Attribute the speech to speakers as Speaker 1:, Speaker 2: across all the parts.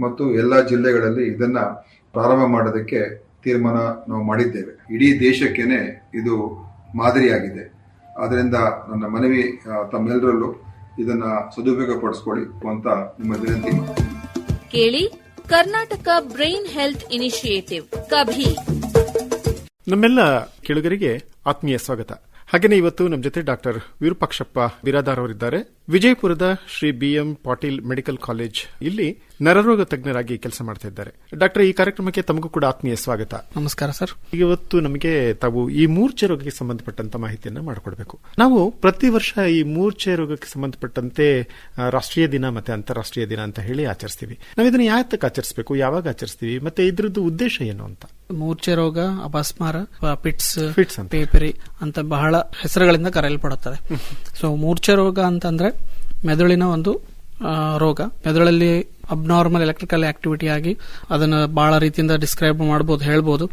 Speaker 1: ಮತ್ತು ಎಲ್ಲ ಜಿಲ್ಲೆಗಳಲ್ಲಿ ಇದನ್ನ ಪ್ರಾರಂಭ ಮಾಡೋದಕ್ಕೆ ತೀರ್ಮಾನ ನಾವು ಮಾಡಿದ್ದೇವೆ. ಇಡೀ ದೇಶಕ್ಕೇನೆ ಇದು ಮಾದರಿಯಾಗಿದೆ. ಆದ್ದರಿಂದ ನನ್ನ ಮನವಿ ತಮ್ಮೆಲ್ಲರಲ್ಲೂ ಇದನ್ನ ಸದುಪಯೋಗ ಪಡಿಸ್ಕೊಳ್ಳಿ ಅಂತ ನಿಮ್ಮ ವಿನಂತಿ.
Speaker 2: ಕೇಳಿ Karnataka brain health initiative KaBHI.
Speaker 3: ನಮ್ಮೆಲ್ಲ ಕೆಳಗರಿಗೆ ಆತ್ಮೀಯ ಸ್ವಾಗತ. ಹಾಗೆಯೇ ಇವತ್ತು ನಮ್ಮ ಜೊತೆ ಡಾಕ್ಟರ್ ವಿರೂಪಾಕ್ಷಪ್ಪ ಬಿರಾದಾರ್ ಅವರಿದ್ದಾರೆ. ವಿಜಯಪುರದ Shri BM Patil medical college. ಇಲ್ಲಿ ನರರೋಗ ತಜ್ಞರಾಗಿ ಕೆಲಸ ಮಾಡ್ತಾ ಇದ್ದಾರೆ. ಡಾಕ್ಟರ್ ಈ ಕಾರ್ಯಕ್ರಮಕ್ಕೆ ತಮಗೂ ಕೂಡ ಆತ್ಮೀಯ ಸ್ವಾಗತ.
Speaker 4: ನಮಸ್ಕಾರ ಸರ್.
Speaker 3: ಇವತ್ತು ನಮಗೆ ತಾವು ಈ ಮೂರ್ಛೆ ರೋಗಕ್ಕೆ ಸಂಬಂಧಪಟ್ಟಂತ ಮಾಹಿತಿಯನ್ನು ಮಾಡಿಕೊಡ್ಬೇಕು. ನಾವು ಪ್ರತಿ ವರ್ಷ ಈ ಮೂರ್ಛೆ ರೋಗಕ್ಕೆ ಸಂಬಂಧಪಟ್ಟಂತೆ ರಾಷ್ಟ್ರೀಯ ದಿನ ಮತ್ತೆ ಅಂತಾರಾಷ್ಟ್ರೀಯ ದಿನ ಅಂತ ಹೇಳಿ ಆಚರಿಸ್ತೀವಿ. ನಾವು ಇದನ್ನ ಯಾತಕ್ಕೆ ಆಚರಿಸಬೇಕು ಯಾವಾಗ ಆಚರಿಸ್ತೀವಿ ಮತ್ತೆ ಇದ್ರದ್ದು ಉದ್ದೇಶ ಏನು ಅಂತ?
Speaker 4: ಮೂರ್ಛೆ ರೋಗ ಅಪಸ್ಮಾರ ಪಿಟ್ಸ್
Speaker 3: ಫಿಟ್ಸ್ ಅಂತ.
Speaker 4: ಪೇಪರಿ ಅಂತ ಬಹಳ ಹೆಸರುಗಳಿಂದ ಕರೆಯಲ್ಪಡುತ್ತದೆ. ಸೊ ಮೂರ್ಛೆ ರೋಗ ಅಂತಂದ್ರೆ ಮೆದುಳಿನ ಒಂದು ರೋಗ. ಮೆದುಳಲ್ಲಿ ಅಬ್ನಾರ್ಮಲ್ ಎಲೆಕ್ಟ್ರಿಕಲ್ ಆಕ್ಟಿವಿಟಿ ಆಗಿ ಅದನ್ನ ಬಹಳ ರೀತಿಯಿಂದ ಡಿಸ್ಕ್ರೈಬ್ ಮಾಡಬಹುದು ಹೇಳ್ಬೋದು.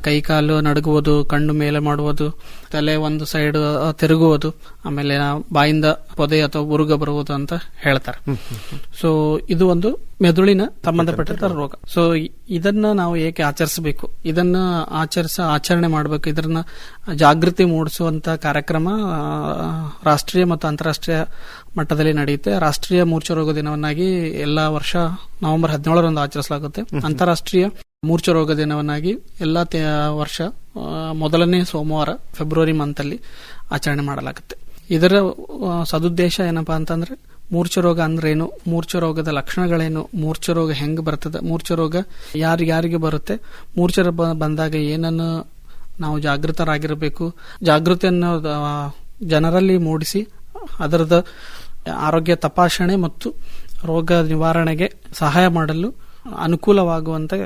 Speaker 4: ಕೈ ಕಾಲು ನಡುಗುವುದು ಕಣ್ಣು ಮೇಲೆ ಮಾಡುವುದು ತಲೆ ಒಂದು ಸೈಡ್ ತಿರುಗುವುದು ಆಮೇಲೆ ಬಾಯಿಂದ ಪೊದೆ ಅಥವಾ ಉರುಗ ಬರುವುದು ಅಂತ ಹೇಳ್ತಾರೆ. ಸೊ ಇದು ಒಂದು ಮೆದುಳಿನ ಸಂಬಂಧಪಟ್ಟಂತ ರೋಗ. ಸೊ ಇದನ್ನ ನಾವು ಏಕೆ ಆಚರಿಸಬೇಕು? ಇದನ್ನ ಆಚರಿಸ ಆಚರಣೆ ಮಾಡಬೇಕು. ಇದನ್ನ ಜಾಗೃತಿ ಮೂಡಿಸುವಂತ ಕಾರ್ಯಕ್ರಮ ರಾಷ್ಟ್ರೀಯ ಮತ್ತು ಅಂತಾರಾಷ್ಟ್ರೀಯ ಮಟ್ಟದಲ್ಲಿ ನಡೆಯುತ್ತೆ. ರಾಷ್ಟ್ರೀಯ ಮೂರ್ಛೆ ರೋಗ ದಿನವನ್ನಾಗಿ ಎಲ್ಲಾ ವರ್ಷ ನವೆಂಬರ್ ಹದಿನೇಳರಂದು ಆಚರಿಸಲಾಗುತ್ತೆ. ಅಂತಾರಾಷ್ಟ್ರೀಯ ಮೂರ್ಛ ರೋಗ ದಿನವನ್ನಾಗಿ ಎಲ್ಲಾ ವರ್ಷ ಮೊದಲನೇ ಸೋಮವಾರ ಫೆಬ್ರವರಿ ಮಂತ್ ಅಲ್ಲಿ ಆಚರಣೆ ಮಾಡಲಾಗುತ್ತೆ. ಇದರ ಸದುದ್ದೇಶ ಏನಪ್ಪಾ ಅಂತಂದ್ರೆ ಮೂರ್ಛ ರೋಗ ಅಂದ್ರೇನು? ಮೂರ್ಛ ರೋಗದ ಲಕ್ಷಣಗಳೇನು? ಮೂರ್ಛ ರೋಗ ಹೆಂಗ್ ಬರ್ತದೆ? ಮೂರ್ಛ ರೋಗ ಯಾರಿಗೆ ಬರುತ್ತೆ? ಮೂರ್ಛೆ ರೋಗ ಬಂದಾಗ ಏನನ್ನು ನಾವು ಜಾಗೃತರಾಗಿರಬೇಕು? ಜಾಗೃತಿಯನ್ನು ಜನರಲ್ಲಿ ಮೂಡಿಸಿ ಅದರದ ಆರೋಗ್ಯ ತಪಾಸಣೆ ಮತ್ತು ರೋಗ ನಿವಾರಣೆಗೆ ಸಹಾಯ ಮಾಡಲು ಅನುಕೂಲವಾಗುವಂತೆ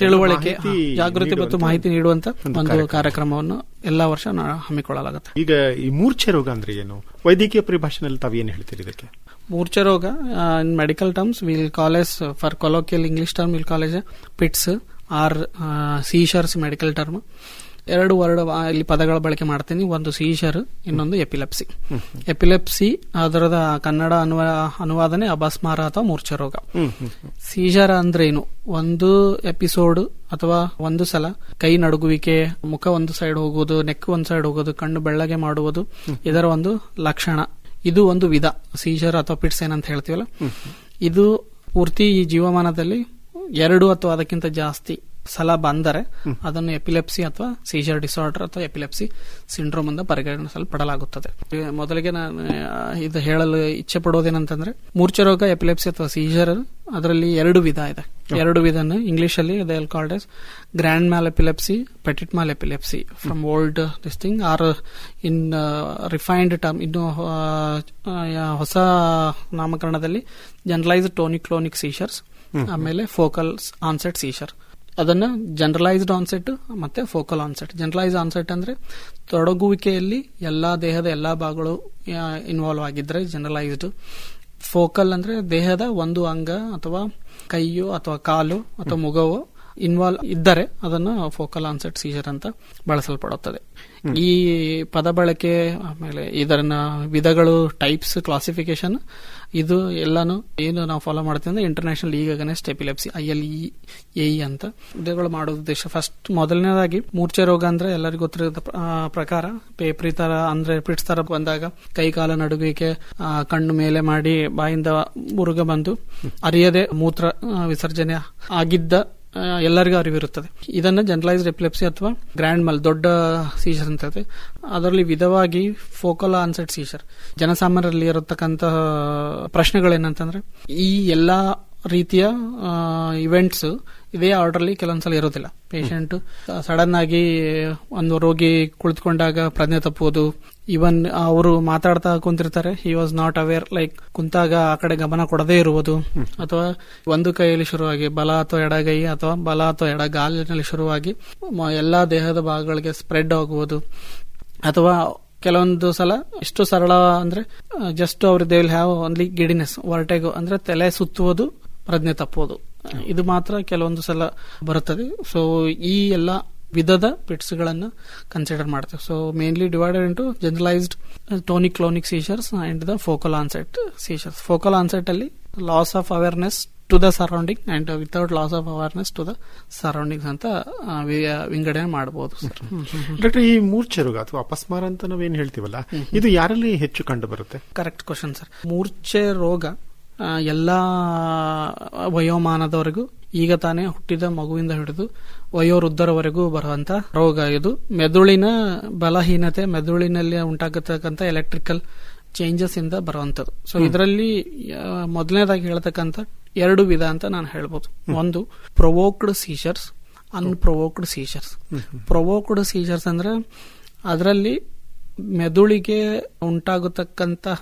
Speaker 3: ತಿಳುವಳಿಕೆ,
Speaker 4: ಜಾಗೃತಿ ಮತ್ತು ಮಾಹಿತಿ ನೀಡುವಂತ
Speaker 3: ಒಂದು
Speaker 4: ಕಾರ್ಯಕ್ರಮವನ್ನು ಎಲ್ಲಾ ವರ್ಷ ಹಮ್ಮಿಕೊಳ್ಳಲಾಗುತ್ತೆ.
Speaker 3: ಈಗ ಈ ಮೂರ್ಛೆ ರೋಗ ಅಂದ್ರೆ ಏನು? ವೈದ್ಯಕೀಯ ಪರಿಭಾಷೆನಲ್ಲಿ ತಾವೇನು ಹೇಳ್ತೀರಿ ಇದಕ್ಕೆ?
Speaker 4: ಮೂರ್ಛೆ ರೋಗ in medical terms we'll call it for colloquial English term we'll call it fits or seizures medical term ಎರಡು ವರ್ಡ್ ಇಲ್ಲಿ ಪದಗಳ ಬಳಕೆ ಮಾಡ್ತೀನಿ. ಒಂದು ಸೀಶರ್ ಇನ್ನೊಂದು ಎಪಿಲೆಪ್ಸಿ ಎಪಿಲೆಪ್ಸಿ ಅದರದ ಕನ್ನಡ ಅನುವ ಅನುವಾದನೆ ಅಭಸ್ಮಾರ ಅಥವಾ ಮೂರ್ಛೆ ರೋಗ. ಸೀಜರ್ ಅಂದ್ರೇನು? ಒಂದು ಎಪಿಸೋಡ್ ಅಥವಾ ಒಂದು ಸಲ ಕೈ ನಡುಗುವಿಕೆ ಮುಖ ಒಂದು ಸೈಡ್ ಹೋಗುವುದು ನೆಕ್ ಒಂದು ಸೈಡ್ ಹೋಗೋದು ಕಣ್ಣು ಬೆಳ್ಳಗೆ ಮಾಡುವುದು ಇದರ ಒಂದು ಲಕ್ಷಣ. ಇದು ಒಂದು ವಿಧ. ಸೀಜರ್ ಅಥವಾ ಪಿಟ್ಸ್ ಏನಂತ ಹೇಳ್ತೀವಲ್ಲ? ಇದು ಪೂರ್ತಿ ಈ ಜೀವಮಾನದಲ್ಲಿ ಎರಡು ಅಥವಾ ಅದಕ್ಕಿಂತ ಜಾಸ್ತಿ ಸಲ ಬಂದರೆ ಅದನ್ನು ಎಪಿಲೆಪ್ಸಿ ಅಥವಾ ಸೀಜರ್ ಡಿಸಾರ್ಡರ್ ಅಥವಾ ಎಪಿಲೆಪ್ಸಿ ಸಿಂಡ್ರೋಮ್ ಅಂತ ಪರಿಗಣಿಸಲ್ಪಡಲಾಗುತ್ತದೆ ಮೊದಲಿಗೆ ನಾನು ಇದು ಹೇಳಲು ಇಚ್ಛೆ ಪಡೋದೇನಂತಂದ್ರೆ ಮೂರ್ಛೆ ರೋಗ ಎಪಿಲೆಪ್ಸಿ ಅಥವಾ ಸೀಜರ್ ಅದರಲ್ಲಿ ಎರಡು ವಿಧ ಇದೆ. ಎರಡು ವಿಧನ ಇಂಗ್ಲಿಷ್ ಅಲ್ಲಿ they called as grand mal epilepsy petit mal epilepsy from old this thing are in refined term. ಇನ್ನು ಹೊಸ ನಾಮಕರಣದಲ್ಲಿ ಜನರಲೈಸ್ಡ್ ಟೋನಿಕ್ ಕ್ಲೋನಿಕ್ ಸೀಶರ್ಸ್ ಆಮೇಲೆ ಫೋಕಲ್ ಆನ್ಸೆಟ್ ಸೀಶರ್. ಅದನ್ನ ಜನರಲೈಸ್ಡ್ ಆನ್ಸೆಟ್ ಮತ್ತೆ ಫೋಕಲ್ ಆನ್ಸೆಟ್ ಜನರಲೈಸ್ ಆನ್ಸೆಟ್ ಅಂದ್ರೆ ತೊಡಗುವಿಕೆಯಲ್ಲಿ ಎಲ್ಲಾ ದೇಹದ ಎಲ್ಲಾ ಭಾಗಗಳು ಇನ್ವಾಲ್ವ್ ಆಗಿದ್ರೆ ಜನರಲೈಸ್ಡ್ ಫೋಕಲ್ ಅಂದ್ರೆ ದೇಹದ ಒಂದು ಅಂಗ ಅಥವಾ ಕೈಯೋ ಅಥವಾ ಕಾಲು ಅಥವಾ ಮುಗವೋ ಇನ್ವಾಲ್ವ್ ಇದ್ದರೆ ಅದನ್ನು ಫೋಕಲ್ ಆನ್ಸೆಟ್ ಸೀಜರ್ ಅಂತ ಬಳಸಲ್ಪಡುತ್ತದೆ. ಈ ಪದ ಬಳಕೆ ಆಮೇಲೆ ಇದರ ವಿಧಗಳು ಟೈಪ್ಸ್ ಕ್ಲಾಸಿಫಿಕೇಶನ್ ಇದು ಎಲ್ಲಾನು ಏನು ನಾವು ಫಾಲೋ ಮಾಡ್ತೀವಿ ಅಂದ್ರೆ international league against epilepsy I L E A ಅಂತ. ವಿಧಗಳು ಮಾಡೋ ಉದ್ದೇಶ ಫಸ್ಟ್ ಮೊದಲನೇದಾಗಿ ಮೂರ್ಛೆ ರೋಗ ಅಂದ್ರೆ ಎಲ್ಲರಿಗೂ ಗೊತ್ತಿರೋ ಪ್ರಕಾರ ಪೇಪ್ರಿ ತರ ಅಂದ್ರೆ ಪಿಟ್ಸ್ ತರ ಬಂದಾಗ ಕೈ ಕಾಲ ನಡುವಿಕೆ ಕಣ್ಣು ಮೇಲೆ ಮಾಡಿ ಬಾಯಿಂದ ಮುರುಗ ಬಂದು ಅರಿಯದೆ ಮೂತ್ರ ವಿಸರ್ಜನೆ ಆಗಿದ್ದ ಎಲ್ಲರಿಗೂ ಅರಿವಿರುತ್ತದೆ. ಇದನ್ನು ಜನರಲೈಸ್ಡ್ ಎಪಿಲೆಪ್ಸಿ ಅಥವಾ ಗ್ರ್ಯಾಂಡ್ ಮಲ್ ದೊಡ್ಡ ಸೀಜರ್ ಅಂತ ಹೇಳ್ತೀವಿ. ಅದರಲ್ಲಿ ವಿಧವಾಗಿ ಫೋಕಲ್ ಆನ್ಸೆಟ್ ಸೀಜರ್ ಜನಸಾಮಾನ್ಯರಲ್ಲಿ ಇರತಕ್ಕಂತಹ ಪ್ರಶ್ನೆಗಳೇನಂತಂದ್ರೆ ಈ ಎಲ್ಲ ರೀತಿಯ ಇವೆಂಟ್ಸ್ ಇದೇ ಆರ್ಡರ್ಲಿ ಕೆಲವೊಂದ್ಸಲ ಇರೋದಿಲ್ಲ. ಪೇಷಂಟ್ ಸಡನ್ ಆಗಿ ಒಂದು ರೋಗಿ ಕುಳಿತುಕೊಂಡಾಗ ಪ್ರಜ್ಞೆ ತಪ್ಪುವುದು ಇವನ್ ಅವರು ಮಾತಾಡ್ತಾ ಕುಂತಿರ್ತಾರೆ. He was not aware like ಕುಂತಾಗ ಆ ಕಡೆ ಗಮನ ಕೊಡದೇ ಇರುವುದು. ಅಥವಾ ಒಂದು ಕೈಯಲ್ಲಿ ಶುರುವಾಗಿ ಬಲ ಅಥವಾ ಎಡಗೈ ಅಥವಾ ಬಲ ಅಥವಾ ಎಡಗಾಲಿನಲ್ಲಿ ಶುರುವಾಗಿ ಎಲ್ಲಾ ದೇಹದ ಭಾಗಗಳಿಗೆ ಸ್ಪ್ರೆಡ್ ಆಗುವುದು. ಅಥವಾ ಕೆಲವೊಂದು ಸಲ ಎಷ್ಟು ಸರಳ ಅಂದ್ರೆ ಜಸ್ಟ್ ಅವ್ರ they will have only giddiness ಹೊರಟೆಗೋ ಅಂದ್ರೆ ತಲೆ ಸುತ್ತುವುದು ಪ್ರಜ್ಞೆ ತಪ್ಪುವುದು. ಇದು ಮಾತ್ರ ಕೆಲವೊಂದು ಸಲ ಬರುತ್ತದೆ. ಸೊ ಈ ಎಲ್ಲ ವಿಧದ ಪಿಟ್ಸ್ಗಳನ್ನು ಕನ್ಸಿಡರ್ ಮಾಡ್ತೇವೆ. So mainly divided into generalised tonic clonic seizures and the focal onset seizures focal onset ಅಲ್ಲಿ loss of awareness to the surrounding and without loss of awareness to the surroundings ಅಂತ ವಿಂಗಡಣೆ ಮಾಡಬಹುದು sir.
Speaker 3: Doctor ಈ ಮೂರ್ಛೆ ರೋಗ ಅಥವಾ ಅಪಸ್ಮಾರ ಅಂತ ನಾವೇನು ಹೇಳ್ತೀವಲ್ಲ ಇದು ಯಾರಲ್ಲಿ ಹೆಚ್ಚು ಕಂಡು ಬರುತ್ತೆ
Speaker 4: ಕರೆಕ್ಟ್ ಕ್ವಶನ್ ಸರ್ ಮೂರ್ಛೆ ರೋಗ ಎಲ್ಲಾ ವಯೋಮಾನದವರೆಗೂ ಈಗ ತಾನೇ ಹುಟ್ಟಿದ ಮಗುವಿಂದ ಹಿಡಿದು ವಯೋವೃದ್ಧರವರೆಗೂ ಬರುವಂತ ರೋಗ ಇದು. ಮೆದುಳಿನ ಬಲಹೀನತೆ ಮೆದುಳಿನಲ್ಲಿ ಉಂಟಾಗತಕ್ಕಂಥ ಎಲೆಕ್ಟ್ರಿಕಲ್ ಚೇಂಜಸ್ ಇಂದ ಬರುವಂತದ್ದು ಸೊ ಇದರಲ್ಲಿ ಮೊದಲನೇದಾಗಿ ಹೇಳ್ತಕ್ಕಂಥ ಎರಡು ವಿಧ ಅಂತ ನಾನು ಹೇಳ್ಬೋದು. ಒಂದು ಪ್ರೊವೋಕ್ಡ್ ಸೀಶರ್ಸ್ ಅನ್ಪ್ರೊವೋಕ್ಡ್ ಸೀಶರ್ಸ್ ಪ್ರೊವೋಕ್ಡ್ ಸೀಜರ್ಸ್ ಅಂದ್ರೆ ಅದರಲ್ಲಿ ಮೆದುಳಿಗೆ ಉಂಟಾಗತಕ್ಕಂತಹ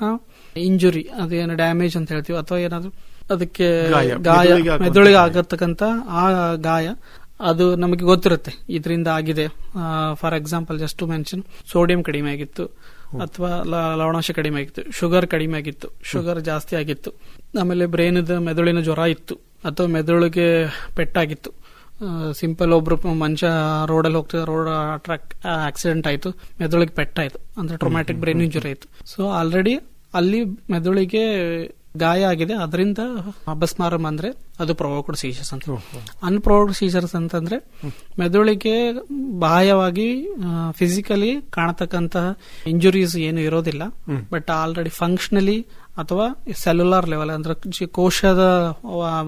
Speaker 4: ಇಂಜುರಿ ಅದೇನು ಡ್ಯಾಮೇಜ್ ಅಂತ ಹೇಳ್ತೀವಿ ಅಥವಾ ಏನಾದ್ರು ಅದಕ್ಕೆ
Speaker 3: ಗಾಯ, ಮೆದುಳಿಗೆ ಆಗಿರ್ತಕ್ಕಂತ
Speaker 4: ಆಗತಕ್ಕಂತ ಆ ಗಾಯ ಅದು ನಮಗೆ ಗೊತ್ತಿರುತ್ತೆ. ಇದರಿಂದ ಆಗಿದೆ. For example just to mention sodium ಕಡಿಮೆ ಆಗಿತ್ತು ಅಥವಾ ಲವಣಾಂಶ ಕಡಿಮೆ ಆಗಿತ್ತು ಶುಗರ್ ಕಡಿಮೆ ಆಗಿತ್ತು ಶುಗರ್ ಜಾಸ್ತಿ ಆಗಿತ್ತು. ಆಮೇಲೆ ಬ್ರೈನದ ಮೆದುಳಿನ ಜ್ವರ ಇತ್ತು ಅಥವಾ ಮೆದುಳಿಗೆ ಪೆಟ್ಟಾಗಿತ್ತು. ಸಿಂಪಲ್ ಒಬ್ರು ಮನುಷ್ಯ ರೋಡಲ್ಲಿ ಹೋಗ್ತಿದ್ದ ರೋಡ್ ಟ್ರಕ್ ಆಕ್ಸಿಡೆಂಟ್ ಆಯ್ತು ಮೆದುಳಿಗೆ ಪೆಟ್ಟಾಯಿತು. ಅಂದ್ರೆ ಟ್ರೊಮ್ಯಾಟಿಕ್ ಬ್ರೈನ್ ಇಂಜುರಿ ಆಯ್ತು. ಸೊ ಆಲ್ರೆಡಿ ಅಲ್ಲಿ ಮೆದುಳಿಗೆ ಗಾಯ ಆಗಿದೆ. ಅದರಿಂದ ಅಪಸ್ಮಾರಂ ಅಂದ್ರೆ ಅದು ಪ್ರೊವೋಕ್ಡ್ ಸೀಸರ್ಸ್ ಅಂತ. ಅನ್ಪ್ರೊವೋಕ್ಡ್ ಸೀಸರ್ಸ್ ಅಂತಂದ್ರೆ ಮೆದುಳಿಗೆ ಬಾಹ್ಯವಾಗಿ ಫಿಸಿಕಲಿ ಕಾಣತಕ್ಕಂತಹ ಇಂಜುರೀಸ್ ಏನು ಇರೋದಿಲ್ಲ. ಬಟ್ ಆಲ್ರೆಡಿ ಫಂಕ್ಷನಲಿ ಅಥವಾ ಸೆಲ್ಯುಲಾರ್ ಲೆವೆಲ್ ಅಂದ್ರೆ ಕೋಶದ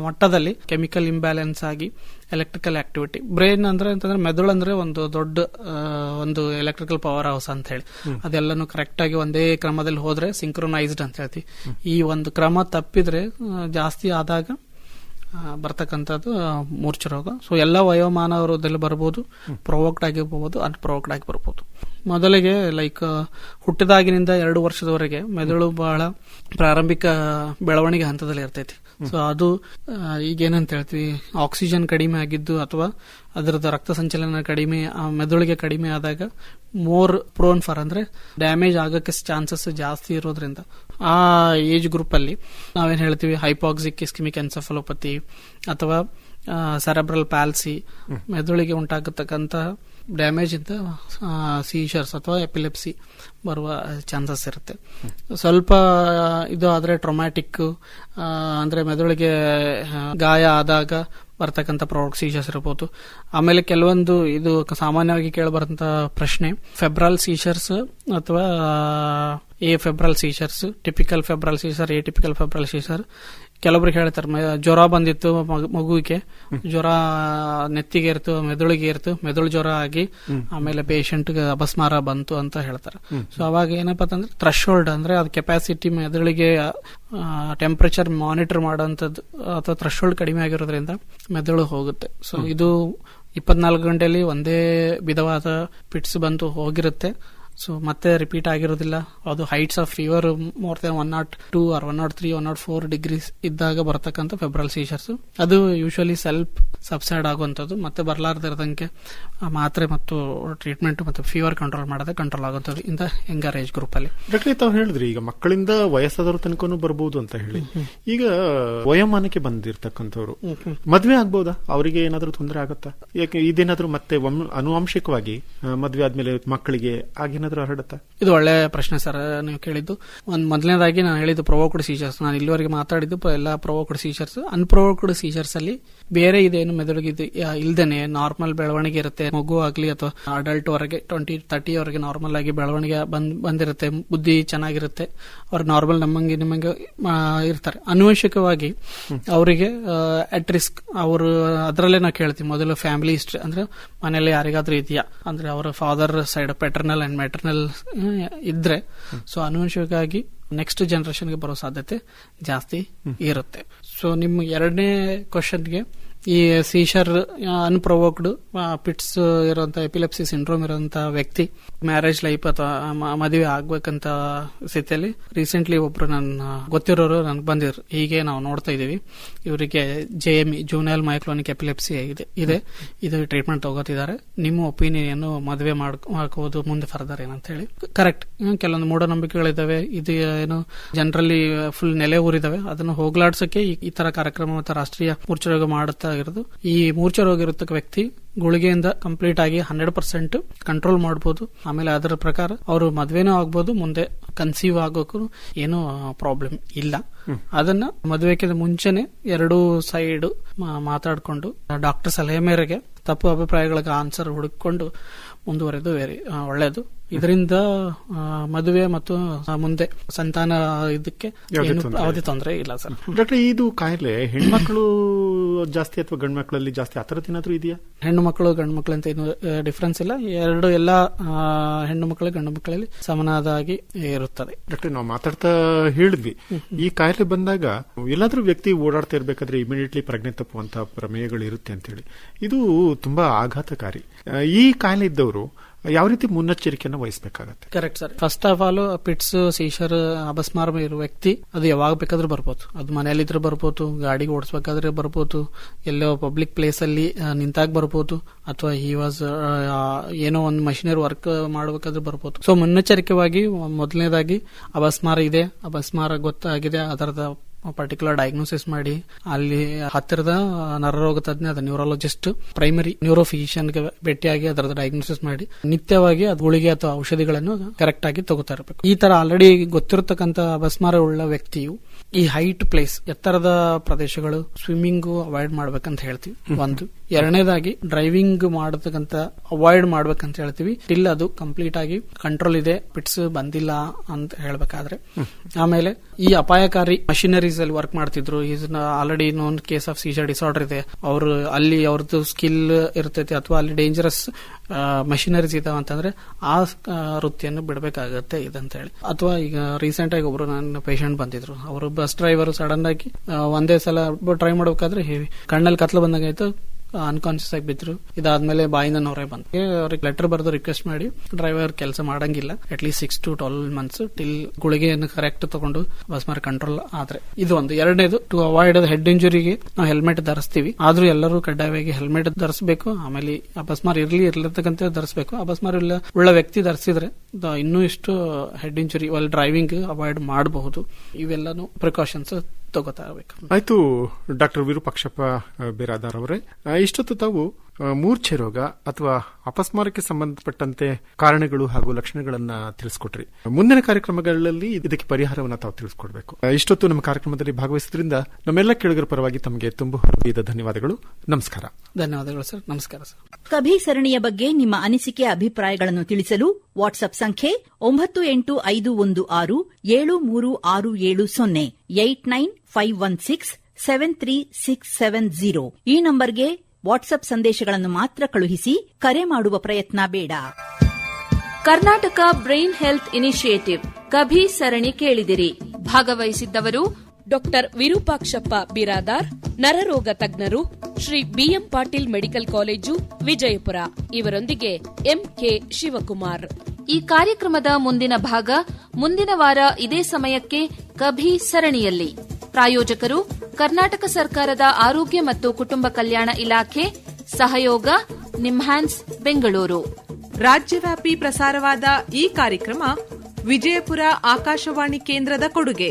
Speaker 4: ಮಟ್ಟದಲ್ಲಿ ಕೆಮಿಕಲ್ ಇಂಬ್ಯಾಲೆನ್ಸ್ ಆಗಿ ಎಲೆಕ್ಟ್ರಿಕಲ್ ಆಕ್ಟಿವಿಟಿ ಬ್ರೈನ್ ಅಂದ್ರೆ ಅಂತಂದ್ರೆ ಮೆದುಳು ಅಂದ್ರೆ ಒಂದು ದೊಡ್ಡ ಒಂದು ಎಲೆಕ್ಟ್ರಿಕಲ್ ಪವರ್ ಹೌಸ್ ಅಂತ ಹೇಳಿ. ಅದೆಲ್ಲನು ಕರೆಕ್ಟ್ ಆಗಿ ಒಂದೇ ಕ್ರಮದಲ್ಲಿ ಹೋದ್ರೆ ಸಿಂಕ್ರೊನೈಸ್ಡ್ ಅಂತ ಹೇಳ್ತಿವಿ. ಈ ಒಂದು ಕ್ರಮ ತಪ್ಪಿದ್ರೆ ಜಾಸ್ತಿ ಆದಾಗ ಬರ್ತಕ್ಕಂಥದ್ದು ಮೂರ್ಛ ರೋಗ. ಸೊ ಎಲ್ಲ ವಯೋಮಾನವರದಲ್ಲಿ ಬರ್ಬೋದು ಪ್ರೊವೋಕ್ಟ್ ಆಗಿರ್ಬೋದು ಅನ್ಪ್ರೊವೋಕ್ಡ್ ಆಗಿ ಬರ್ಬೋದು. ಮೊದಲಿಗೆ ಲೈಕ್ ಹುಟ್ಟಿದಾಗಿನಿಂದ ಎರಡು ವರ್ಷದವರೆಗೆ ಮೆದುಳು ಬಹಳ ಪ್ರಾರಂಭಿಕ ಬೆಳವಣಿಗೆ ಹಂತದಲ್ಲಿ ಇರ್ತೈತಿ. ಸೊ ಅದು ಈಗ ಈಗೇನಂತ ಹೇಳ್ತೀವಿ ಆಕ್ಸಿಜನ್ ಕಡಿಮೆ ಆಗಿದ್ದು ಅಥವಾ ಅದರದ ರಕ್ತ ಸಂಚಲನ ಕಡಿಮೆ ಆ ಮೆದುಳಿಗೆ ಕಡಿಮೆ ಆದಾಗ ಮೋರ್ ಪ್ರೋನ್ ಫಾರ್ ಅಂದ್ರೆ ಡ್ಯಾಮೇಜ್ ಆಗಕ್ಕೆ ಚಾನ್ಸಸ್ ಜಾಸ್ತಿ ಇರೋದ್ರಿಂದ. ಆ ಏಜ್ ಗ್ರೂಪ್ ಅಲ್ಲಿ ನಾವೇನ್ ಹೇಳ್ತೀವಿ ಹೈಪಾಕ್ಸಿಕ್ ಇಸ್ಕಿಮಿಕ್ ಎನ್ಸಫಲೋಪತಿ ಅಥವಾ ಸೆರೆಬ್ರಲ್ ಪ್ಯಾಲ್ಸಿ ಮೆದುಳಿಗೆ ಉಂಟಾಗತಕ್ಕಂತ ಡ್ಯಾಮೇಜ್ ಇಂದ ಸೀಶರ್ಸ್ ಅಥವಾ ಎಪಿಲೆಪ್ಸಿ ಬರುವ ಚಾನ್ಸಸ್ ಇರುತ್ತೆ. ಸ್ವಲ್ಪ, ಇದು ಆದರೆ ಟ್ರೊಮ್ಯಾಟಿಕ್ ಅಂದರೆ ಮೆದುಳಿಗೆ ಗಾಯ ಆದಾಗ ಬರ್ತಕ್ಕಂಥ ಪ್ರಾಡಕ್ಟ್ ಸೀಶರ್ಸ್ ಇರ್ಬೋದು. ಆಮೇಲೆ ಕೆಲವೊಂದು ಇದು ಸಾಮಾನ್ಯವಾಗಿ ಕೇಳಬಾರಂಥ ಪ್ರಶ್ನೆ ಫೆಬ್ರಲ್ ಸೀಶರ್ಸ್ ಅಥವಾ afebrile seizures typical febrile seizure atypical febrile seizure ಕೆಲವೊಬ್ರಿಗೆ ಹೇಳ್ತಾರೆ ಜ್ವರ ಬಂದಿತ್ತು ಮಗು- ಮಗುವಿಗೆ. ಜ್ವರ ನೆತ್ತಿಗೆ ಇರ್ತು ಮೆದುಳಿಗೆ ಇರ್ತು ಮೆದುಳು ಜ್ವರ ಆಗಿ ಆಮೇಲೆ ಪೇಷಂಟ್ ಅಪಸ್ಮಾರ ಬಂತು ಅಂತ ಹೇಳ್ತಾರೆ. ಸೊ ಅವಾಗ ಏನಪ್ಪಾ ಅಂತಂದ್ರೆ ಥ್ರೆಶೋಲ್ಡ್ ಅಂದ್ರೆ ಅದು ಕೆಪಾಸಿಟಿ ಮೆದುಳಿಗೆ ಟೆಂಪರೇಚರ್ ಮಾನಿಟರ್ ಮಾಡೋಂಥದ್ದು ಅಥವಾ ಥ್ರೆಶೋಲ್ಡ್ ಕಡಿಮೆ ಆಗಿರೋದ್ರಿಂದ ಮೆದುಳು ಹೋಗುತ್ತೆ. ಸೊ ಇದು ಇಪ್ಪತ್ನಾಲ್ಕು ಗಂಟೆಯಲ್ಲಿ ಒಂದೇ ವಿಧವಾದ ಪಿಟ್ಸ್ ಬಂತು ಹೋಗಿರುತ್ತೆ. ಸೊ ಮತ್ತೆ ರಿಪೀಟ್ ಆಗಿರೋದಿಲ್ಲ. ಅದು heights of fever more than one nought two or one nought three one nought four degrees ಇದ್ದಾಗ ಬರತಕ್ಕಂಥ ಫೆಬ್ರಲ್ ಸೀಶರ್ಸ್ ಅದು ಯೂಶುವಲಿ ಸೆಲ್ಫ್ ಸಬ್ಸೈಡ್ ಆಗುವಂಥದ್ದು. ಮತ್ತೆ ಬರಲಾರ್ದಿರದಂಗೆ ಆ ಮಾತ್ರೆ ಮತ್ತು ಟ್ರೀಟ್ಮೆಂಟ್ ಮತ್ತು ಫೀವರ್ ಕಂಟ್ರೋಲ್ ಮಾಡದೆ ಕಂಟ್ರೋಲ್ ಆಗುವಂಥದ್ದು ಇಂದ ಯಂಗರ್ ಏಜ್ ಗ್ರೂಪ್ ಅಲ್ಲಿ.
Speaker 3: ಡಾಕ್ಟರ್ ತಾವು ಹೇಳಿದ್ರಿ ಈಗ ಮಕ್ಕಳಿಂದ ವಯಸ್ಸಾದವ್ರ ತನಕನೂ ಬರ್ಬೋದು ಅಂತ ಹೇಳಿ. ಈಗ ವಯೋಮಾನಕ್ಕೆ ಬಂದಿರತಕ್ಕಂಥವ್ರು ಮದ್ವೆ ಆಗ್ಬೋದಾ? ಅವರಿಗೆ ಏನಾದರೂ ತೊಂದರೆ ಆಗುತ್ತಾ? ಯಾಕೆ ಇದೇನಾದರೂ ಮತ್ತೆ ಅನುವಂಶಿಕವಾಗಿ ಮದ್ವೆ ಆದ್ಮೇಲೆ ಮಕ್ಕಳಿಗೆ ಆಗೇನಾದ್ರೂ ಏನಾದರೂ ಹರಡುತ್ತಾ.
Speaker 4: ಇದು ಒಳ್ಳೆ ಪ್ರಶ್ನೆ ಸರ್, ನೀವು ಕೇಳಿದ್ದು. ಒಂದು ಮೊದಲನೇದಾಗಿ ನಾನು ಹೇಳಿದ್ದು ಪ್ರೊವೋಕ್ಡ್ ಸೀಚರ್ಸ್ ನಾನು ಇಲ್ಲಿವರೆಗೆ ಮಾತಾಡಿದ್ದು ಎಲ್ಲ ಪ್ರೊವೋಕ್ಡ್ ಸೀಚರ್ಸ್ ಅನ್ಪ್ರೊವೋಕ್ಡ್ ಸೀಜರ್ಸ್ ಅಲ್ಲಿ ಬೇರೆ ಇದೇನು ಮೆದುಳಿಗೆ ಇದು ಯಾ- ಇಲ್ದೇನೆ ನಾರ್ಮಲ್ ಬೆಳವಣಿಗೆ ಇರುತ್ತೆ. ಮಗು ಆಗಲಿ ಅಥವಾ ಅಡಲ್ಟ್ ವರೆಗೆ ಟ್ವೆಂಟಿ ತರ್ಟಿ ವರೆಗೆ ನಾರ್ಮಲ್ ಆಗಿ ಬೆಳವಣಿಗೆ ಬಂದ್, ಬಂದಿರುತ್ತೆ. ಬುದ್ಧಿ ಚೆನ್ನಾಗಿರುತ್ತೆ. ಅವ್ರು ನಾರ್ಮಲ್ ನಮ್ಮಂಗೆ ನಿಮಗೆ ಇರ್ತಾರೆ. ಅನುವಂಶಿಕವಾಗಿ ಅವರಿಗೆ ಅಟ್ ರಿಸ್ಕ್ ಅವರು, ಅದರಲ್ಲೇ ನಾವು ಕೇಳ್ತೀವಿ ಮೊದಲು ಫ್ಯಾಮಿಲಿ ಹಿಸ್ಟ್ರಿ ಅಂದ್ರೆ ಮನೇಲಿ ಯಾರಿಗಾದ್ರೂ ಇದೆಯಾ? ಅಂದ್ರೆ ಅವರ father side paternal and maternal ಇದ್ರೆ ಸೊ ಅನುವಂಶಿಕವಾಗಿ ನೆಕ್ಸ್ಟ್ ಜನರೇಷನ್ಗೆ ಬರೋ ಸಾಧ್ಯತೆ ಜಾಸ್ತಿ ಇರುತ್ತೆ. ಸೊ ನಿಮ್ಮ ಎರಡನೇ ಕ್ವಶನ್ಗೆ ಈ ಸೀಶರ್ ಅನ್ಪ್ರೊವೋಕ್ಡ್ ಪಿಟ್ಸ್ ಇರುವಂತ ಎಪಿಲೆಪ್ಸಿ ಸಿಂಡ್ರೋಮ್ ಇರುವಂತ ವ್ಯಕ್ತಿ ಮ್ಯಾರೇಜ್ ಲೈಫ್ ಅಥವಾ ಮದುವೆ ಆಗ್ಬೇಕಂತ ಸ್ಥಿತಿಯಲ್ಲಿ ರೀಸೆಂಟ್ಲಿ ಒಬ್ರು ನನ್ನ ಗೊತ್ತಿರೋರು ನನ್ಗೆ ಬಂದಿದ್ರು. ಹೀಗೆ ನಾವು ನೋಡ್ತಾ ಇದೀವಿ ಇವರಿಗೆ J M juvenile myoclonic epilepsy ಇದೆ ಇದೆ. ಇದು ಟ್ರೀಟ್ಮೆಂಟ್ ತಗೋತಿದ್ದಾರೆ. ನಿಮ್ಮ ಒಪಿನಿಯನ್ ಮದುವೆ ಮಾಡ್ಕೋದು ಮುಂದೆ ಫರ್ದರ್ ಏನಂತ ಹೇಳಿ. ಕರೆಕ್ಟ್. ಕೆಲವೊಂದು ಮೂಢನಂಬಿಕೆಗಳಿದಾವೆ. ಇದು ಏನು ಜನರಲ್ಲಿ ಫುಲ್ ನೆಲೆ ಊರಿದಾವೆ. ಅದನ್ನು ಹೋಗ್ಲಾಡ್ಸಕ್ಕೆ ಈ ತರ ಕಾರ್ಯಕ್ರಮ ಮತ್ತು ರಾಷ್ಟ್ರೀಯ ಮೂರ್ಚರೋಗ ಮಾಡುತ್ತಾ ಇರೋದು ಈ ಮೂರ್ಛರೋಗ ಇರತಕ್ಕ ವ್ಯಕ್ತಿ ಗುಳಿಗೆಯಿಂದ ಕಂಪ್ಲೀಟ್ ಆಗಿ ಹಂಡ್ರೆಡ್ ಪರ್ಸೆಂಟ್ ಕಂಟ್ರೋಲ್ ಮಾಡಬಹುದು ಆಮೇಲೆ ಅದರ ಪ್ರಕಾರ ಅವರು ಮದ್ವೆನೂ ಆಗ್ಬೋದು, ಮುಂದೆ ಕನ್ಸೀವ್ ಆಗೋಕು ಏನೂ ಪ್ರಾಬ್ಲಮ್ ಇಲ್ಲ. ಅದನ್ನ ಮದುವೆಗೆ ಮುಂಚೆನೆ ಎರಡೂ ಸೈಡ್ ಮಾತಾಡಿಕೊಂಡು ಡಾಕ್ಟರ್ ಸಲಹೆ ಮೇರೆಗೆ ತಪ್ಪು ಅಭಿಪ್ರಾಯಗಳಿಗೆ ಆನ್ಸರ್ ಹುಡುಕೊಂಡು ಮುಂದುವರೆದು ವೆರಿ ಒಳ್ಳೆಯದು ಇದರಿಂದ ಮದುವೆ ಮತ್ತು ಮುಂದೆ ಸಂತಾನ ಇದಕ್ಕೆ
Speaker 3: ಯಾವುದೇ ತೊಂದ್ರೆ
Speaker 4: ಇಲ್ಲ. ಸರ್.
Speaker 3: ಡಾಕ್ಟರ್ ಇದು ಕಾಯಿಲೆ ಹೆಣ್ಮಕ್ಳು ಜಾಸ್ತಿ ಅಥವಾ ಗಂಡು ಮಕ್ಕಳಲ್ಲಿ ಜಾಸ್ತಿ ಆ ಥರದ್ದು ಏನಾದರೂ ಇದೆಯಾ?
Speaker 4: ಹೆಣ್ಣು ಮಕ್ಕಳು ಗಂಡು ಮಕ್ಕಳು ಅಂತ ಏನು ಡಿಫ್ರೆನ್ಸ್ ಇಲ್ಲ. ಎರಡು ಎಲ್ಲ ಹೆಣ್ಣು ಮಕ್ಕಳು ಗಂಡು ಮಕ್ಕಳಲ್ಲಿ ಸಮನಾದಾಗಿ ಇರುತ್ತದೆ.
Speaker 3: ಡಾಕ್ಟರ್ ನಾವು ಮಾತಾಡ್ತಾ ಹೇಳಿದ್ವಿ. ಈ ಕಾಯಿಲೆ ಬಂದಾಗ ಎಲ್ಲಾದ್ರೂ ವ್ಯಕ್ತಿ ಓಡಾಡ್ತಾ ಇರ್ಬೇಕಾದ್ರೆ ಇಮಿಡಿಯೇಟ್ಲಿ ಪ್ರಜ್ಞೆ ತಪ್ಪುವಂತಹ ಪ್ರಮೇಯಗಳು ಇರುತ್ತೆ ಅಂತ ಹೇಳಿ ಇದು ತುಂಬಾ ಆಘಾತಕಾರಿ. ಈ ಕಾಯಿಲೆ ಇದ್ದವರು ಯಾವ ರೀತಿ ಮುನ್ನೆಚ್ಚರಿಕೆಯನ್ನು ವಹಿಸಬೇಕಾಗತ್ತೆ?
Speaker 4: Correct sir first of all fits seizure ಅಪಸ್ಮಾರ ಇರೋ ವ್ಯಕ್ತಿ, ಅದು ಯಾವಾಗ ಬೇಕಾದ್ರೂ ಬರ್ಬೋದು. ಅದು ಮನೆಯಲ್ಲಿದ್ರೆ ಬರ್ಬೋದು ಗಾಡಿ ಓಡಿಸ್ಬೇಕಾದ್ರೆ ಬರ್ಬೋದು, ಎಲ್ಲೋ ಪಬ್ಲಿಕ್ ಪ್ಲೇಸ್ ಅಲ್ಲಿ ನಿಂತಾಗ ಬರ್ಬೋದು, ಅಥವಾ ಈ ವಾಸ್ ಏನೋ ಒಂದು ಮಷಿನರಿ ವರ್ಕ್ ಮಾಡಬೇಕಾದ್ರೆ ಬರ್ಬೋದು. ಸೊ ಮುನ್ನೆಚ್ಚರಿಕೆವಾಗಿ, ಮೊದಲನೇದಾಗಿ ಅಪಸ್ಮಾರ ಇದೆ. ಅಪಸ್ಮಾರ ಗೊತ್ತಾಗಿದೆ, ಅದರದ ಪರ್ಟಿಕ್ಯುಲರ್ ಡಯಾಗ್ನೋಸಿಸ್ ಮಾಡಿ, ಅಲ್ಲಿ ಹತ್ತಿರದ ನರರೋಗ ತಜ್ಞ ಅದ ನ್ಯೂರಾಲಜಿಸ್ಟ್ ಪ್ರೈಮರಿ ನ್ಯೂರೋ ಫಿಸಿಷಿಯನ್ಗೆ ಭೇಟಿಯಾಗಿ ಅದರ ಡಯಾಗ್ನೋಸಿಸ್ ಮಾಡಿ, ನಿತ್ಯವಾಗಿ ಅದು ಗುಳಿಗೆ ಅಥವಾ ಔಷಧಿಗಳನ್ನು ಕರೆಕ್ಟ್ ಆಗಿ ತಗೋತಾ ಇರಬೇಕು. ಈ ತರ ಆಲ್ರೆಡಿ ಗೊತ್ತಿರತಕ್ಕಂತ ಅಪಸ್ಮಾರ ಉಳ್ಳ ವ್ಯಕ್ತಿಯು ಈ ಹೈಟ್ ಪ್ಲೇಸ್ ಎತ್ತರದ ಪ್ರದೇಶಗಳು ಸ್ವಿಮ್ಮಿಂಗ್ ಅವಾಯ್ಡ್ ಮಾಡ್ಬೇಕಂತ ಹೇಳ್ತೀವಿ. ಒಂದು. ಎರಡನೇದಾಗಿ ಡ್ರೈವಿಂಗ್ ಮಾಡತಕ್ಕಂತ ಅವಾಯ್ಡ್ ಮಾಡ್ಬೇಕಂತ ಹೇಳ್ತೀವಿ. ಟಿಲ್ ಅದು ಕಂಪ್ಲೀಟ್ ಆಗಿ ಕಂಟ್ರೋಲ್ ಇದೆ ಪಿಟ್ಸ್ ಬಂದಿಲ್ಲ ಅಂತ ಹೇಳ್ಬೇಕಾದ್ರೆ. ಆಮೇಲೆ ಈ ಅಪಾಯಕಾರಿ ಮಷಿನರೀಸ್ ಅಲ್ಲಿ ವರ್ಕ್ ಮಾಡ್ತಿದ್ರು. ಇದನ್ನ already known case of seizure disorder ಇದೆ. ಅವರು ಅಲ್ಲಿ ಅವ್ರದ್ದು ಸ್ಕಿಲ್ ಇರ್ತೈತಿ ಅಥವಾ ಅಲ್ಲಿ ಡೇಂಜರಸ್ ಮಷಿನರೀಸ್ ಇದಾವ ಅಂತಂದ್ರೆ ಆ ವೃತ್ತಿಯನ್ನು ಬಿಡಬೇಕಾಗತ್ತೆ ಇದಂತ ಹೇಳಿ ಅಥವಾ ಈಗ ರೀಸೆಂಟ್ ಆಗಿ ಒಬ್ರು ನನ್ನ ಪೇಷಂಟ್ ಬಂದಿದ್ರು. ಅವರು ಬಸ್ ಡ್ರೈವರ್ ಸಡನ್ ಆಗಿ ಒಂದೇ ಸಲ ಟ್ರೈ ಮಾಡಬೇಕಾದ್ರೆ. ಕಣ್ಣಲ್ಲಿ ಕತ್ಲು ಬಂದಂಗಾಯ್ತು. ಅನ್ಕಾನ್ಶಿಯಸ್ ಆಗಿ ಬಿದ್ರು. ಇದಾದ್ಮೇಲೆ ಬಾಯಿಂದ ನೋರೆ ಬಂತು. ಅವ್ರಿಗೆ ಲೆಟರ್ ಬರೆದು ರಿಕ್ವೆಸ್ಟ್ ಮಾಡಿ ಡ್ರೈವರ್ ಕೆಲಸ ಮಾಡಂಗಿಲ್ಲ. At least six to twelve months till ಗುಳಿಗೆಯನ್ನು correct ತಗೊಂಡು ಬಸ್ ಮಾರ್ ಕಂಟ್ರೋಲ್ ಆದ್ರೆ. ಇದು ಒಂದು. ಎರಡನೇದು ಟು ಅವಾಯ್ಡ್ ಹೆಡ್ ಇಂಜುರಿಗೆ ನಾವು ಹೆಲ್ಮೆಟ್ ಧರಿಸ್ತೀವಿ. ಆದ್ರೂ ಎಲ್ಲರೂ ಕಡ್ಡಾಯವಾಗಿ ಹೆಲ್ಮೆಟ್ ಧರಿಸಬೇಕು. ಆಮೇಲೆ ಅಪಸ್ಮಾರ್ ಇರ್ಲಿ ಇರ್ಲತಕ್ಕಂತ ಧರಿಸಬೇಕು. ಅಪಸ್ಮಾರ್ ಇಲ್ಲ ಉಳ್ಳ ವ್ಯಕ್ತಿ ಧರಿಸಿದ್ರೆ ಇನ್ನೂ ಇಷ್ಟು ಹೆಡ್ ಇಂಜುರಿ ಡ್ರೈವಿಂಗ್ ಅವಾಯ್ಡ್ ಮಾಡಬಹುದು. ಇವೆಲ್ಲಾನು ಪ್ರಿಕಾಷನ್ಸ್ ತಗೋತಾ ಇರಬೇಕು.
Speaker 3: ಆಯ್ತು ಡಾಕ್ಟರ್ ವಿರೂಪಾಕ್ಷಪ್ಪ ಬಿರಾದಾರ್ ಅವರೇ. ಇಷ್ಟೊತ್ತು ತಾವು ಮೂರ್ಛೆ ರೋಗ ಅಥವಾ ಅಪಸ್ಮಾರಕ್ಕೆ ಸಂಬಂಧಪಟ್ಟಂತೆ ಕಾರಣಗಳು ಹಾಗೂ ಲಕ್ಷಣಗಳನ್ನ ತಿಳಿಸ್ಕೊಟ್ರಿ. ಮುಂದಿನ ಕಾರ್ಯಕ್ರಮಗಳಲ್ಲಿ ಇದಕ್ಕೆ ಪರಿಹಾರವನ್ನು ತಾವು ತಿಳಿಸ್ಕೊಡ್ಬೇಕು. ಇಷ್ಟೊತ್ತು ನಮ್ಮ ಕಾರ್ಯಕ್ರಮದಲ್ಲಿ ಭಾಗವಹಿಸಿದ್ರಿಂದ ನಮ್ಮೆಲ್ಲ ಕೇಳುಗರ ಪರವಾಗಿ ತಮಗೆ ತುಂಬು ಹೃದಯದ ಧನ್ಯವಾದಗಳು. ನಮಸ್ಕಾರ.
Speaker 4: ಧನ್ಯವಾದಗಳು ಸರ್. ನಮಸ್ಕಾರ ಸರ್.
Speaker 5: ಕಭಿ ಸರಣಿಯ ಬಗ್ಗೆ ನಿಮ್ಮ ಅನಿಸಿಕೆ ಅಭಿಪ್ರಾಯಗಳನ್ನು ತಿಳಿಸಲು ವಾಟ್ಸ್ಆಪ್ ಸಂಖ್ಯೆ ಒಂಬತ್ತು ಎಂಟು ಐದು ಒಂದು ಆರು ಏಳು ಮೂರು ಆರು ಏಳು ಸೊನ್ನೆ eight nine five one six seven three six seven zero. ಈ ನಂಬರ್ಗೆ ವಾಟ್ಸ್ಆಪ್ ಸಂದೇಶಗಳನ್ನು ಮಾತ್ರ ಕಳುಹಿಸಿ ಕರೆ ಮಾಡುವ ಪ್ರಯತ್ನ ಬೇಡ.
Speaker 2: Karnataka brain health initiative KaBHI ಸರಣಿ ಕೇಳಿದಿರಿ. ಭಾಗವಹಿಸಿದ್ದವರು
Speaker 6: ಡಾಕ್ಟರ್ ವಿರೂಪಾಕ್ಷಪ್ಪ ಬಿರಾದಾರ್ ನರರೋಗ ತಜ್ಞರು Shri BM Patil medical college Vijayapura. ಇವರೊಂದಿಗೆ ಎಂಕೆ ಶಿವಕುಮಾರ್.
Speaker 2: ಈ ಕಾರ್ಯಕ್ರಮದ ಮುಂದಿನ ಭಾಗ ಮುಂದಿನ ವಾರ ಇದೇ ಸಮಯಕ್ಕೆ ಕಭಿ ಸರಣಿಯಲ್ಲಿ. ಪ್ರಾಯೋಜಕರು, ಕರ್ನಾಟಕ ಸರ್ಕಾರದ ಆರೋಗ್ಯ ಮತ್ತು ಕುಟುಂಬ ಕಲ್ಯಾಣ ಇಲಾಖೆ, ಸಹಯೋಗ, ನಿಮ್ಹಾನ್ಸ್, ಬೆಂಗಳೂರು.
Speaker 7: ರಾಜ್ಯವ್ಯಾಪಿ ಪ್ರಸಾರವಾದ ಈ ಕಾರ್ಯಕ್ರಮ ವಿಜಯಪುರ ಆಕಾಶವಾಣಿ ಕೇಂದ್ರದ ಕೊಡುಗೆ.